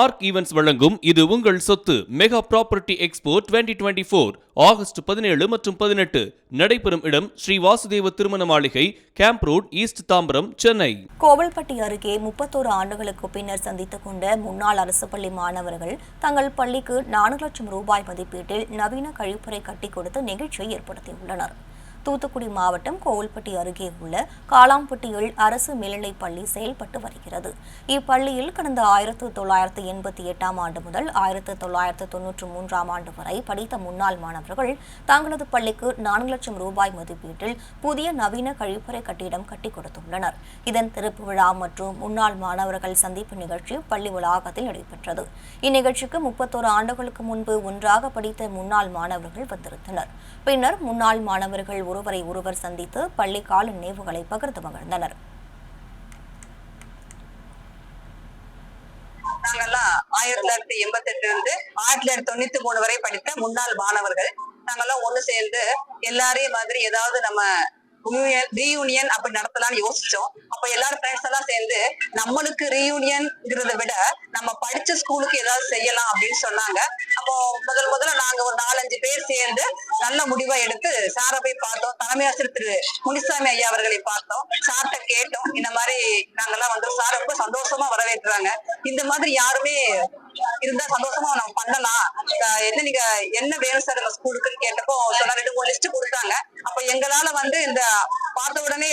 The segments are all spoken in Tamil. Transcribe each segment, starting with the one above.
ஆர்க் ஈவெண்ட்ஸ் வழங்கும் இது உங்கள் சொத்து. Mega property expo 2024 twenty four August பதினேழு மற்றும் பதினெட்டு. நடைபெறும் இடம் ஸ்ரீ வாசுதேவ திருமண மாளிகை camp road east Tambaram Chennai. Kovilpatti அருகே முப்பத்தோரு ஆண்டுகளுக்கு பின்னர் சந்தித்துக் கொண்ட முன்னாள் அரசு பள்ளி மாணவர்கள் தங்கள் பள்ளிக்கு நான்கு லட்சம் ரூபாய் மதிப்பீட்டில் நவீன கழிப்பறை கட்டி கொடுத்து நிகழ்ச்சியை ஏற்படுத்தியுள்ளனர். தூத்துக்குடி மாவட்டம் கோவில்பட்டி அருகே உள்ள காலாம்பட்டியில் அரசு மேல்நிலைப் பள்ளி செயல்பட்டு வருகிறது. இப்பள்ளியில் கடந்த ஆயிரத்து தொள்ளாயிரத்து எண்பத்தி எட்டாம் ஆண்டு முதல் ஆயிரத்து தொள்ளாயிரத்து தொன்னூற்று மூன்றாம் ஆண்டு வரை படித்த முன்னாள் மாணவர்கள் தங்களது பள்ளிக்கு நான்கு லட்சம் ரூபாய் மதிப்பீட்டில் புதிய நவீன கழிப்பறை கட்டிடம் கட்டிக் கொடுத்துள்ளனர். இதன் திறப்பு விழா மற்றும் முன்னாள் மாணவர்கள் சந்திப்பு நிகழ்ச்சி பள்ளி வளாகத்தில் நடைபெற்றது. இந்நிகழ்ச்சிக்கு முப்பத்தோரு ஆண்டுகளுக்கு முன்பு ஒன்றாக படித்த முன்னாள் மாணவர்கள் வந்திருந்தனர். பின்னர் முன்னாள் மாணவர்கள் ஒருவரை ஒருவர் சந்தித்து பள்ளி கால நினைவுகளை பகிர்ந்து மகிழ்ந்தனர். நாங்கெல்லாம் ஆயிரத்தி தொள்ளாயிரத்தி எண்பத்தி எட்டுல இருந்து ஆயிரத்தி தொள்ளாயிரத்தி தொண்ணூத்தி மூணு வரை படித்த முன்னாள் மாணவர்கள். நாங்கெல்லாம் ஒண்ணு சேர்ந்து எல்லாரையும் மாதிரி ஏதாவது நம்ம ரீயூனியன் அப்படி நடத்தலாம்னு யோசிச்சோம். அப்ப எல்லாரும் ஃப்ரெண்ட்ஸ் எல்லாம் சேர்ந்து நம்மளுக்கு ரீயூனியன்ங்கிறத விட நம்ம படிச்ச ஸ்கூலுக்கு ஏதாவது செய்யலாம் அப்படின்னு சொன்னாங்க. அப்போ முதல் முதல்ல நாங்க ஒரு நாலஞ்சு பேர் சேர்ந்து நல்ல முடிவை எடுத்து சாரை போய் பார்த்தோம். தலைமை ஆசிரியர் திரு முனிசாமி ஐயா அவர்களை பார்த்தோம். சார்ட்ட கேட்டோம். இந்த மாதிரி நாங்கெல்லாம் வந்து சார் ரொம்ப சந்தோஷமா வரவேற்றாங்க. இந்த மாதிரி யாருமே இருந்தா சந்தோஷமா நம்ம பண்ணலாம். என்ன நீங்க என்ன வேணும் சார் நம்ம ஸ்கூலுக்குன்னு கேட்டப்போ சொன்னா ரெண்டு மூணு லிஸ்ட் கொடுத்தாங்க. எங்களால வந்து இந்த பார்த்த உடனே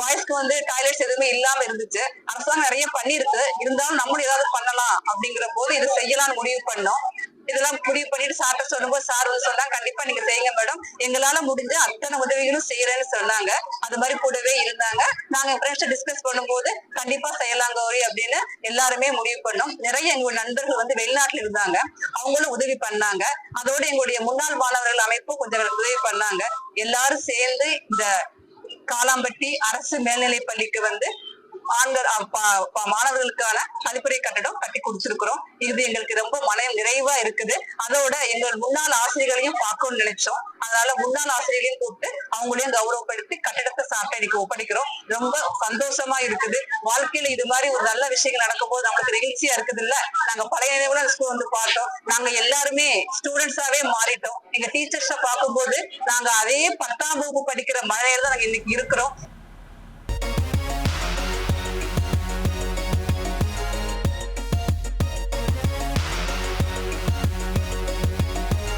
பாய்ஸ்க்கு வந்து டாய்லெட்ஸ் எதுவுமே இல்லாம இருந்துச்சு. அரசாங்கம் நிறைய பண்ணிருக்கு இருந்தாலும் நம்மளும் ஏதாவது பண்ணலாம் அப்படிங்கிற போது இது செய்யலாம்னு முடிவு பண்ணோம். இதெல்லாம் முடிவு பண்ணிட்டு சார்ட்ட சொல்லும்போது சார் வந்து சொன்னாங்க கண்டிப்பா நீங்க செய்யுங்க மேடம். எங்களால முடிஞ்ச அத்தனை உதவிகளும் செய்யறேன்னு சொன்னாங்க. அது மாதிரி கூடவே இருந்தாங்க. நாங்க ஃப்ரெண்ட்ஸ் டிஸ்கஸ் பண்ணும்போது கண்டிப்பா செய்யலாம் கௌரி அப்படின்னு எல்லாருமே முடிவு பண்ணோம். நிறைய எங்களுடைய நண்பர்கள் வந்து வெளிநாட்டுல இருந்தாங்க. அவங்களும் உதவி பண்ணாங்க. அதோட எங்களுடைய முன்னாள் மாணவர்கள் அமைப்பும் கொஞ்சம் உதவி பண்ணாங்க. எல்லாரும் சேர்ந்து இந்த காலாம்பட்டி அரசு மேல்நிலைப் பள்ளிக்கு வந்து மாணவர்களுக்கான கழிப்பறை கட்டடம் கட்டி கொடுத்திருக்கிறோம். இது எங்களுக்கு ரொம்ப மன நிறைவா இருக்குது. அதோட எங்கள் முன்னாள் ஆசிரியர்களையும் பார்க்கணும்னு நினைச்சோம். அதனால முன்னாள் ஆசிரியர்களையும் கூப்பிட்டு அவங்களையும் கௌரவப்படுத்தி கட்டிடத்தை சாப்பிட்டு ஒப்படைக்கிறோம். ரொம்ப சந்தோஷமா இருக்குது. வாழ்க்கையில இது மாதிரி ஒரு நல்ல விஷயங்கள் நடக்கும்போது நம்மளுக்கு நிகழ்ச்சியா இருக்குது இல்ல நாங்க பழைய நினைவுல ஸ்கூல் வந்து பார்த்தோம். நாங்க எல்லாருமே ஸ்டூடெண்ட்ஸாவே மாறிட்டோம். எங்க டீச்சர்ஸ பார்க்கும்போது நாங்க அதே பத்தாம் வகுப்பு படிக்கிற மழையில தான் நாங்க இன்னைக்கு இருக்கிறோம்.